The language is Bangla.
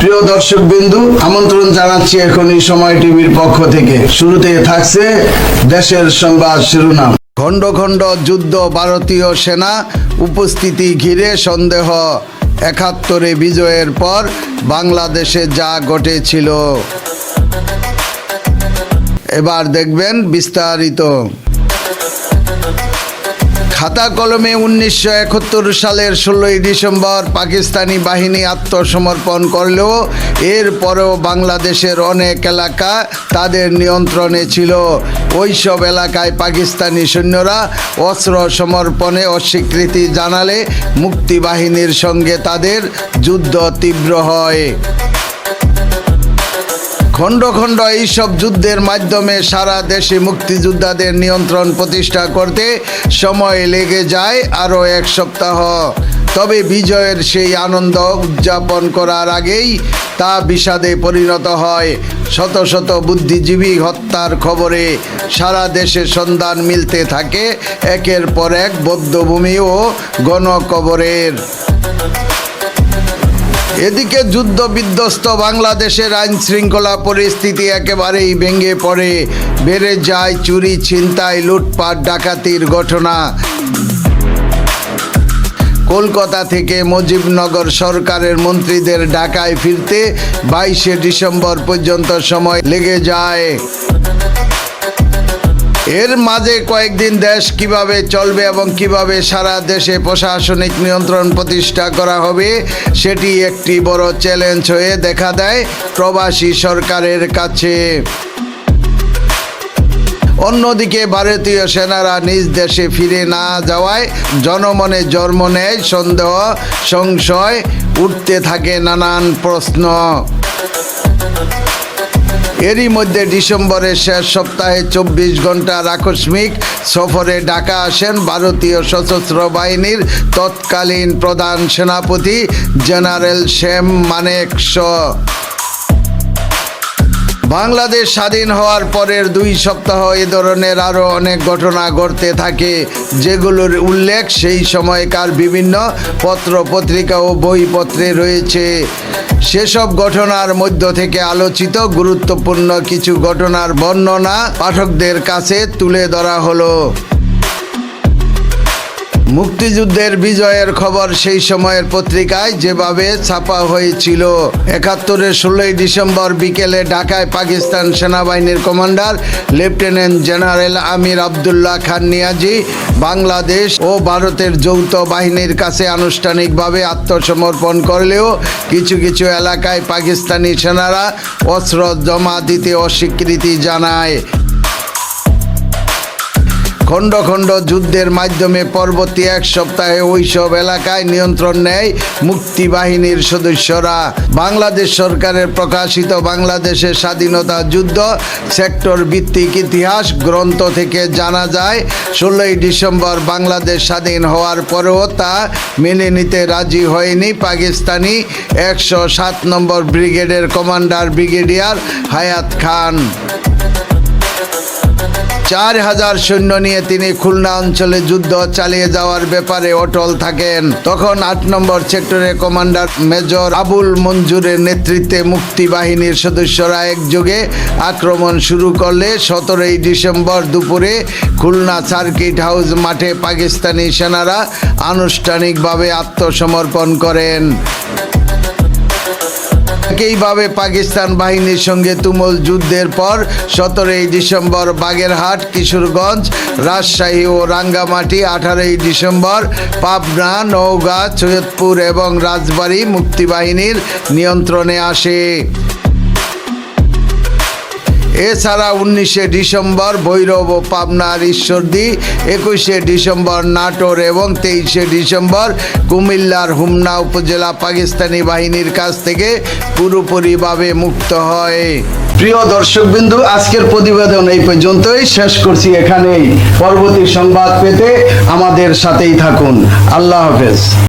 প্রিয় দর্শক বিন্দু আমন্ত্রণ জানাচ্ছি এখন এই সময় টিভির পক্ষ থেকে। শুরুতে থাকছে দেশের সংবাদ শিরোনাম। খণ্ড খণ্ড যুদ্ধ ভারতীয় সেনা উপস্থিতি ঘিরে সন্দেহ একাত্তরে বিজয়ের পর বাংলাদেশে যা ঘটেছিল। এবার দেখবেন বিস্তারিত। খাতা কলমে উনিশশো একাত্তর সালের ষোলোই ডিসেম্বর পাকিস্তানি বাহিনী আত্মসমর্পণ করলেও এরপরেও বাংলাদেশের অনেক এলাকা তাদের নিয়ন্ত্রণে ছিল। ওইসব এলাকায় পাকিস্তানি সৈন্যরা অস্ত্র সমর্পণে অস্বীকৃতি জানালে মুক্তিবাহিনীর সঙ্গে তাদের যুদ্ধ তীব্র হয়। খণ্ড খণ্ড এইসব যুদ্ধের মাধ্যমে সারা দেশে মুক্তিযোদ্ধাদের নিয়ন্ত্রণ প্রতিষ্ঠা করতে সময় লেগে যায় আরও এক সপ্তাহ। তবে বিজয়ের সেই আনন্দ উদযাপন করার আগেই তা বিষাদে পরিণত হয়। শত শত বুদ্ধিজীবী হত্যার খবরে সারা দেশে সন্ধান মিলতে থাকে একের পর এক বৌদ্ধভূমি ও গণকবরের। এদিকে যুদ্ধ বিধ্বস্ত বাংলাদেশের আইন শৃঙ্খলা পরিস্থিতি একেবারেই ভেঙে পড়ে। বেড়ে যায় চুরি, ছিনতাই, লুটপাট, ডাকাতির ঘটনা। কলকাতা থেকে মুজিবনগর সরকারের মন্ত্রীদের ঢাকায় ফিরতে বাইশে ডিসেম্বর পর্যন্ত সময় লেগে যায়। এর মাঝে কয়েকদিন দেশ কীভাবে চলবে এবং কীভাবে সারা দেশে প্রশাসনিক নিয়ন্ত্রণ প্রতিষ্ঠা করা হবে, সেটি একটি বড় চ্যালেঞ্জ হয়ে দেখা দেয় প্রবাসী সরকারের কাছে। অন্যদিকে ভারতীয় সেনারা নিজ দেশে ফিরে না যাওয়ায় জনমনে জন্ম নেয়, সন্দেহ, সংশয়, উঠতে থাকে নানান প্রশ্ন। এরই মধ্যে ডিসেম্বরের শেষ সপ্তাহে চব্বিশ ঘণ্টার আকস্মিক সফরে ঢাকা আসেন ভারতীয় সশস্ত্র বাহিনীর তৎকালীন প্রধান সেনাপতি জেনারেল শ্যাম মানেকশ বাংলাদেশ স্বাধীন হওয়ার পরের দুই সপ্তাহ এ ধরনের আরও অনেক ঘটনা ঘটতে থাকে, যেগুলোর উল্লেখ সেই সময়কার বিভিন্ন পত্র, পত্রিকা ও বইপত্রে রয়েছে। সেসব ঘটনার মধ্য থেকে আলোচিত গুরুত্বপূর্ণ কিছু ঘটনার বর্ণনা পাঠকদের কাছে তুলে ধরা হলো। মুক্তিযুদ্ধের বিজয়ের খবর সেই সময়ের পত্রিকায় যেভাবে ছাপা হয়েছিল। একাত্তরের ষোলোই ডিসেম্বর বিকেলে ঢাকায় পাকিস্তান সেনাবাহিনীর commander, lieutenant general Amir Abdullah Khan Niazi, Bangladesh ও ভারতের যৌথ বাহিনীর কাছে আনুষ্ঠানিকভাবে আত্মসমর্পণ করলেও কিছু কিছু এলাকায় পাকিস্তানি সেনারা অস্ত্র জমা দিতে অস্বীকৃতি জানায়। খণ্ড খণ্ড যুদ্ধের মাধ্যমে পরবর্তী এক সপ্তাহে ওইসব এলাকায় নিয়ন্ত্রণ নেয় মুক্তি বাহিনীর সদস্যরা। বাংলাদেশ সরকারের প্রকাশিত বাংলাদেশের স্বাধীনতা যুদ্ধ সেক্টর ভিত্তিক ইতিহাস গ্রন্থ থেকে জানা যায়, ষোলোই ডিসেম্বর বাংলাদেশ স্বাধীন হওয়ার পরেও তা মেনে নিতে রাজি হয়নি পাকিস্তানি একশো সাত নম্বর ব্রিগেডের কমান্ডার ব্রিগেডিয়ার হায়াত খান। চার হাজার সৈন্য নিয়ে তিনি খুলনা অঞ্চলে যুদ্ধ চালিয়ে যাওয়ার ব্যাপারে অটল থাকেন। তখন আট নম্বর সেক্টরের কমান্ডার মেজর আবুল মঞ্জুরের নেতৃত্বে মুক্তি বাহিনীর সদস্যরা একযোগে আক্রমণ শুরু করলে সতেরোই ডিসেম্বর দুপুরে খুলনা সার্কিট হাউস মাঠে পাকিস্তানি সেনারা আনুষ্ঠানিকভাবে আত্মসমর্পণ করেন। একইভাবে পাকিস্তান বাহিনীর সঙ্গে তুমুল যুদ্ধের পর সতেরোই ডিসেম্বর বাগেরহাট, কিশোরগঞ্জ, রাজশাহী ও রাঙ্গামাটি, আঠারোই ডিসেম্বর পাবনা, নওগাঁ, সৈয়দপুর এবং রাজবাড়ী মুক্তিবাহিনীর নিয়ন্ত্রণে আসে। এছাড়া উনিশে ডিসেম্বর ভৈরব ও পাবনার ঈশ্বরদী, একুশে ডিসেম্বর নাটোর এবং তেইশে ডিসেম্বর কুমিল্লার হুমনা উপজেলা পাকিস্তানি বাহিনীর কাছ থেকে পুরোপুরিভাবে মুক্ত হয়। প্রিয় দর্শকবিন্দু, আজকের প্রতিবেদন এই পর্যন্তই। শেষ করছি এখানেই। পরবর্তী সংবাদ পেতে আমাদের সাথেই থাকুন। আল্লাহ হাফেজ।